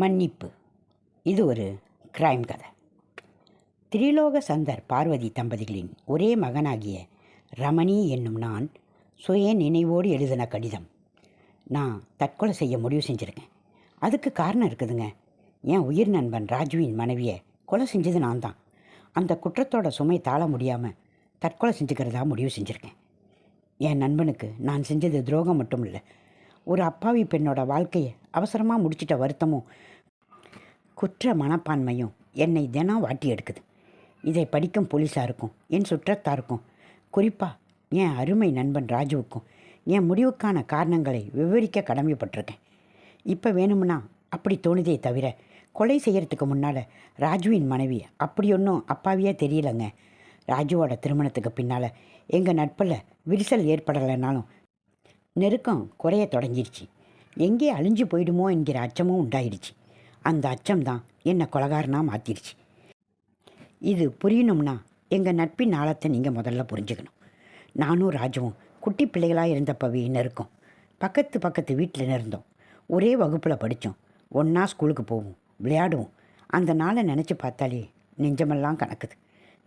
மன்னிப்பு. இது ஒரு கிரைம் கதை. திரிலோக சந்தர் பார்வதி தம்பதிகளின் ஒரே மகனாகிய ரமணி என்னும் நான் சுய நினைவோடு எழுதின கடிதம். நான் தற்கொலை செய்ய முடிவு செஞ்சுருக்கேன். அதுக்கு காரணம் இருக்குதுங்க. என் உயிர் நண்பன் ராஜுவின் மனைவியை கொலை செஞ்சது நான் தான். அந்த குற்றத்தோட சுமை தாழ முடியாமல் தற்கொலை செஞ்சுக்கிறதா முடிவு செஞ்சுருக்கேன். என் நண்பனுக்கு நான் செஞ்சது துரோகம் மட்டும் இல்லை ஒரு அப்பாவி பெண்ணோட வாழ்க்கையை அவசரமாக முடிச்சிட்ட வருத்தமும் குற்ற மனப்பான்மையும் என்னை தினம் வாட்டி எடுக்குது. இதை படிக்கும் போலீஸாருக்கும் என் சுற்றத்தாருக்கும் குறிப்பாக என் அருமை நண்பன் ராஜுவுக்கும் என் முடிவுக்கான காரணங்களை விவரிக்க கடமைப்பட்டிருக்கேன். இப்போ வேணும்னா அப்படி தோணுதே தவிர கொலை செய்கிறதுக்கு முன்னால் ராஜுவின் மனைவி அப்படி ஒன்றும் அப்பாவியே தெரியலைங்க. ராஜுவோட திருமணத்துக்கு பின்னால் எங்கள் நட்பில் விரிசல் ஏற்படலைனாலும் நெருக்கம் குறைய தொடங்கிருச்சு. எங்கே அழிஞ்சு போயிடுமோ என்கிற அச்சமும் உண்டாயிடுச்சு. அந்த அச்சம்தான் என்னை கொலகாரனாக மாற்றிடுச்சு இது புரியணும்னா எங்கள் நட்பின் ஆழத்தை நீங்கள் முதல்ல புரிஞ்சுக்கணும். நானும் ராஜுவும் குட்டி பிள்ளைகளாக இருந்தப்பவே நெருக்கம். பக்கத்து பக்கத்து வீட்டில் இருந்தோம் ஒரே வகுப்பில் படித்தோம் ஒன்றா ஸ்கூலுக்கு போவோம். விளையாடுவோம். அந்த நாளை நினச்சி பார்த்தாலே நெஞ்சமெல்லாம் கணக்குது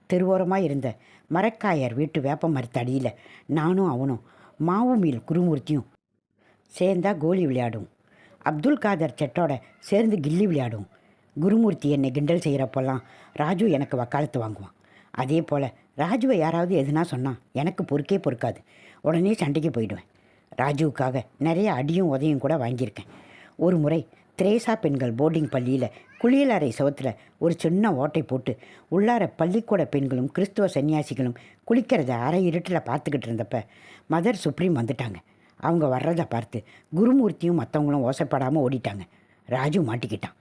தெருவோரமாக இருந்த மரக்காயர் வீட்டு வேப்ப மரத்தடியில் நானும் அவனும் மாவு மீல் குருமூர்த்தியும் சேர்ந்தா கோலி விளையாடுவோம் அப்துல் காதர் செட்டோட சேர்ந்து கில்லி விளையாடுவோம் குருமூர்த்தி என்னை கிண்டல் செய்கிறப்பெல்லாம் ராஜு எனக்கு வக்காலத்து வாங்குவான். அதே போல் ராஜுவை யாராவது எதுனா சொன்னால் எனக்கு பொறுக்கே பொறுக்காது. உடனே சண்டைக்கு போயிடுவேன். ராஜுவுக்காக நிறைய அடியும் உதையும் கூட வாங்கியிருக்கேன். ஒரு முறை திரேசா பெண்கள் போர்டிங் பள்ளியில் குளியலறை சுவத்தில் ஒரு சின்ன ஓட்டை போட்டு உள்ளார பள்ளிக்கூட பெண்களும் கிறிஸ்துவ சன்னியாசிகளும் குளிக்கிறத அரை இருட்டில் பார்த்துக்கிட்டு இருந்தப்ப மதர் சுப்ரீம் வந்துட்டாங்க. அவங்க வர்றதை பார்த்து குருமூர்த்தியும் மற்றவங்களும் ஓசைப்படாமல் ஓடிட்டாங்க. ராஜு மாட்டிக்கிட்டான்.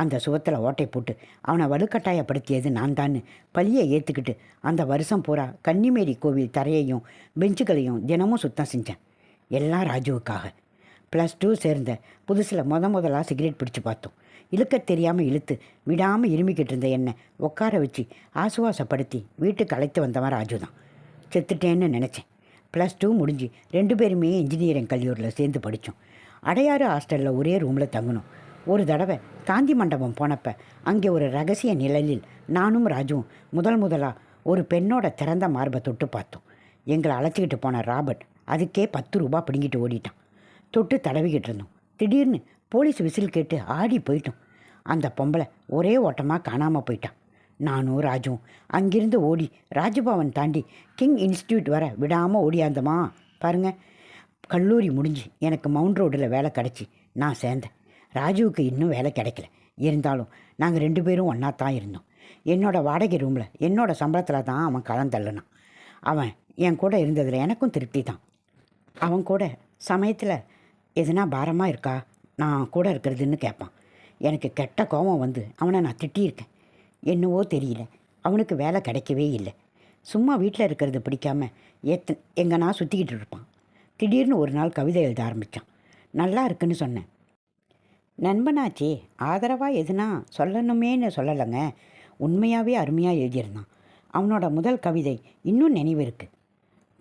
அந்த சுவத்தில் ஓட்டை போட்டு அவனை வலுக்கட்டாயப்படுத்தியது நான் தான் பழியை ஏற்றுக்கிட்டு அந்த வருஷம் பூரா கன்னிமேரி கோவில் தரையையும் பெஞ்சுகளையும் தினமும் சுத்தம் செஞ்சேன். எல்லாம் ராஜுவுக்காக. ப்ளஸ் டூ சேர்ந்த புதுசில் முத முதலாக சிகரெட் பிடிச்சி பார்த்தோம். இழுக்க தெரியாமல் இழுத்து விடாமல் இருமிக்கிட்டு இருந்த என்னை உட்கார வச்சு ஆசுவாசப்படுத்தி வீட்டுக்கு அழைத்து வந்தவன் ராஜு தான் செத்துட்டேன்னு நினச்சேன். ப்ளஸ் டூ முடிஞ்சு. ரெண்டு பேருமே இன்ஜினியரிங் கல்லூரியில் சேர்ந்து படித்தோம் அடையாறு ஹாஸ்டலில் ஒரே ரூமில் தங்கணும் ஒரு தடவை காந்தி மண்டபம் போனப்ப அங்கே ஒரு ரகசிய நிழலில் நானும் ராஜுவும் முதல் முதலாக ஒரு பெண்ணோட திறந்த மார்பை தொட்டு பார்த்தோம். எங்களை அழைச்சிக்கிட்டு போன ராபர்ட் அதுக்கே பத்து ரூபா பிடுங்கிட்டு ஓடிட்டான். தொட்டு தடவிக்கிட்டு இருந்தோம். திடீர்னு போலீஸ் விசில் கேட்டு ஆடி போயிட்டோம். அந்த பொம்பளை ஒரே ஓட்டமாக காணாமல் போயிட்டான் நானும் ராஜும் அங்கிருந்து ஓடி ராஜபவன் தாண்டி கிங் இன்ஸ்டியூட் வர விடாமல் ஓடியாந்தமா பாருங்க கல்லூரி முடிஞ்சு எனக்கு மவுண்ட் ரோடில் வேலை கிடச்சி நான் சேர்ந்தேன். ராஜுவுக்கு இன்னும் வேலை கிடைக்கல. இருந்தாலும் நாங்கள் ரெண்டு பேரும் ஒன்றா தான் இருந்தோம். என்னோடய வாடகை ரூமில் என்னோடய சம்பளத்தில் தான் அவன் களம் அவன் என் கூட இருந்ததில் எனக்கும் திருப்தி தான். அவன் கூட சமயத்தில் எதுனா பாரமாக இருக்கா? நான் கூட இருக்கிறதுன்னு கேட்பான் எனக்கு கெட்ட கோபம் வந்து அவனை நான் திட்டியிருக்கேன். என்னவோ தெரியல. அவனுக்கு வேலை கிடைக்கவே இல்லை. சும்மா வீட்டில் இருக்கிறது பிடிக்காம எத்த எங்கன்னா சுற்றிக்கிட்டு இருப்பான். திடீர்னு ஒரு நாள் கவிதை எழுத ஆரம்பித்தான் நல்லா இருக்குன்னு சொன்னேன். நண்பனாச்சே ஆதரவாக எதுனா சொல்லணுமேன்னு சொல்லலைங்க. உண்மையாகவே அருமையாக எழுதியிருந்தான். அவனோட முதல் கவிதை இன்னும் நினைவு இருக்குது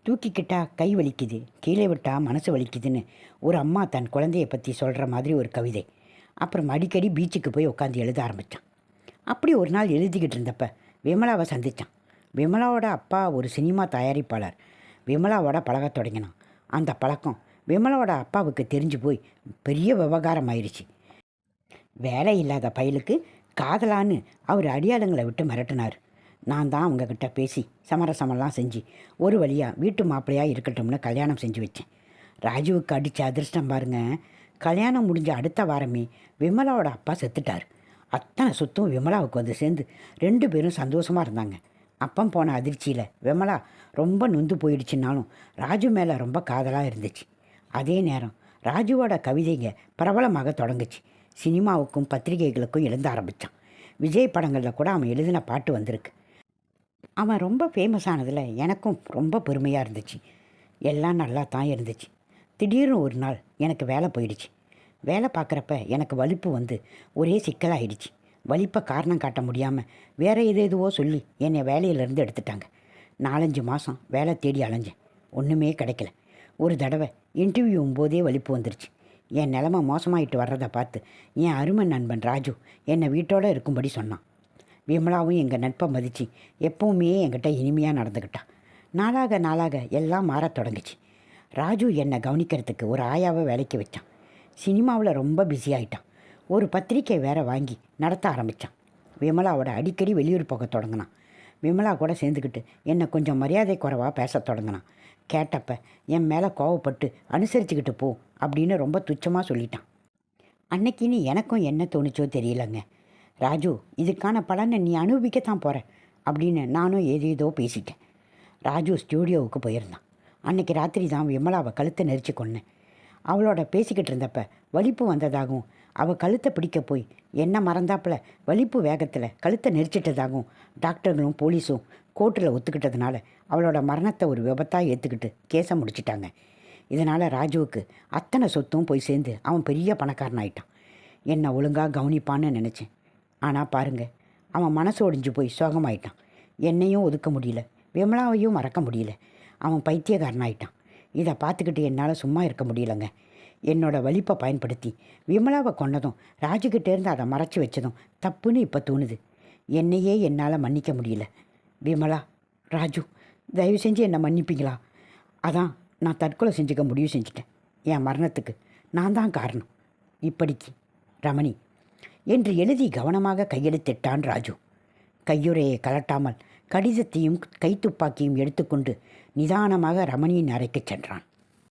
தூக்கிக்கிட்டா கை வலிக்குது கீழே விட்டா மனசு வலிக்குதுன்னு ஒரு அம்மா தன் குழந்தைய பற்றி சொல்கிற மாதிரி ஒரு கவிதை. அப்புறம் அடிக்கடி பீச்சுக்கு போய் உட்காந்து எழுத ஆரம்பித்தான் அப்படி ஒரு நாள் எழுதிக்கிட்டு இருந்தப்ப விமலாவை சந்தித்தான் விமலாவோட அப்பா ஒரு சினிமா தயாரிப்பாளர். விமலாவோட பழக தொடங்கினான். அந்த பழக்கம் விமலாவோட அப்பாவுக்கு தெரிஞ்சு போய் பெரிய விவகாரம் ஆயிடுச்சு. வேலை இல்லாத பயலுக்கு காதலான்னு அவர் அடியாளங்களை விட்டு மிரட்டினார். நான் தான் அவங்கக்கிட்ட பேசி சமரசமெல்லாம் செஞ்சு ஒரு வழியாக வீட்டு மாப்பிள்ளையாக இருக்கட்டும்னு கல்யாணம் செஞ்சு வச்சேன். ராஜுவுக்கு அடித்த அதிர்ஷ்டம் பாருங்க. கல்யாணம் முடிஞ்ச அடுத்த வாரமே விமலாவோட அப்பா செத்துட்டார். அத்தனை சுத்தம் விமலாவுக்கு வந்து சேர்ந்து ரெண்டு பேரும் சந்தோஷமாக இருந்தாங்க. அப்பம் போன அதிர்ச்சியில் விமலா ரொம்ப நொந்து போயிடுச்சுனாலும் ராஜு மேலே ரொம்ப காதலாக இருந்துச்சு. அதே நேரம் ராஜுவோட கவிதைங்க பிரபலமாக தொடங்குச்சு. சினிமாவுக்கும் பத்திரிகைகளுக்கும் எழுத ஆரம்பித்தான் விஜய் படங்களில் கூட அவன் எழுதின பாட்டு வந்திருக்கு. அவன் ரொம்ப ஃபேமஸ் ஆனதில் எனக்கும் ரொம்ப பெருமையாக இருந்துச்சு. எல்லாம் நல்லா தான் இருந்துச்சு. திடீர்னு ஒரு நாள் எனக்கு வேலை போயிடுச்சு. வேலை பார்க்குறப்ப எனக்கு வலிப்பு வந்து ஒரே சிக்கலாகிடுச்சு வலிப்பை காரணம் காட்ட முடியாமல் வேறு எது எதுவோ சொல்லி என்னை வேலையிலேருந்து எடுத்துட்டாங்க. நாலஞ்சு மாதம் வேலை தேடி அலைஞ்சேன். ஒன்றுமே கிடைக்கல. ஒரு தடவை இன்டர்வியூவும் போதே வலிப்பு வந்துருச்சு. என் நிலமை மோசமாயிட்டு வர்றதை பார்த்து என் அருமை நண்பன் ராஜு என்னை வீட்டோட இருக்கும்படி சொன்னான். விமலாவும் எங்கள் நட்பை மதித்து எப்போவுமே என்கிட்ட இனிமையாக நடந்துக்கிட்டான் நாளாக நாளாக எல்லாம் மாறத் தொடங்குச்சு. ராஜு என்னை கவனிக்கிறதுக்கு ஒரு ஆயாவை வேலைக்கு வச்சான். சினிமாவில் ரொம்ப பிஸி ஆகிட்டான் ஒரு பத்திரிக்கை வேற வாங்கி நடத்த ஆரம்பித்தான் விமலாவோட அடிக்கடி வெளியூர் போக தொடங்கினான். விமலா கூட சேர்ந்துக்கிட்டு என்னை கொஞ்சம் மரியாதை குறைவாக பேசத் தொடங்கினான். கேட்டப்ப என் மேலே கோவப்பட்டு அனுசரிச்சுக்கிட்டு போ அப்படின்னு ரொம்ப துச்சமாக சொல்லிட்டான். அன்னைக்குன்னு எனக்கும் என்ன தோணுச்சோ தெரியலங்க. ராஜு இதுக்கான பலனை நீ அனுபவிக்கத்தான் போகிற அப்படின்னு நானும் ஏதேதோ பேசிட்டேன். ராஜு ஸ்டூடியோவுக்கு போயிருந்தான். அன்னைக்கு ராத்திரி தான் விமலாவை கழுத்தை நெரிச்சு கொன்னேன். அவளோட பேசிக்கிட்டு இருந்தப்ப வலிப்பு வந்ததாகவும் அவள் கழுத்தை பிடிக்க போய் என்ன மறந்தாப்புல வலிப்பு வேகத்தில் கழுத்தை நெரிச்சிட்டதாகவும் டாக்டர்களும் போலீஸும் கோர்ட்டில் ஒத்துக்கிட்டதுனால அவளோட மரணத்தை ஒரு விபத்தாக ஏற்றுக்கிட்டு கேஸை முடிச்சிட்டாங்க. இதனால் ராஜுவுக்கு அத்தனை சொத்தும் போய் சேர்ந்து அவன் பெரிய பணக்காரன் ஆயிட்டான் என்னை ஒழுங்காக கவனிப்பான்னு நினச்சேன். ஆனால் பாருங்க அவன் மனசு ஒடிஞ்சு போய் சோகமாயிட்டான். என்னையும் ஒதுக்க முடியல விமலாவையும் மறக்க முடியல. அவன் பைத்தியக்காரனாயிட்டான். இதை பார்த்துக்கிட்டு என்னால் சும்மா இருக்க முடியலங்க. என்னோடய வலிப்பை பயன்படுத்தி விமலாவை கொன்னதும் ராஜுக்கிட்டேருந்து அதை மறைச்சி வச்சதும் தப்புன்னு இப்போ தோணுது. என்னையே என்னால் மன்னிக்க முடியல. விமலா ராஜு தயவு செஞ்சு என்னை மன்னிப்பீங்களா? அதான் நான் தற்கொலை செஞ்சுக்க முடிவு செஞ்சுட்டேன். என் மரணத்துக்கு நான் தான் காரணம். இப்படிக்கு ரமணி என்று எழுதி கவனமாக கையெழுத்திட்டான் ராஜு. கையுறையை கலட்டாமல் கடிதத்தையும் கைத்துப்பாக்கியும் எடுத்துக்கொண்டு நிதானமாக ரமணியின் அறைக்குச் சென்றான்.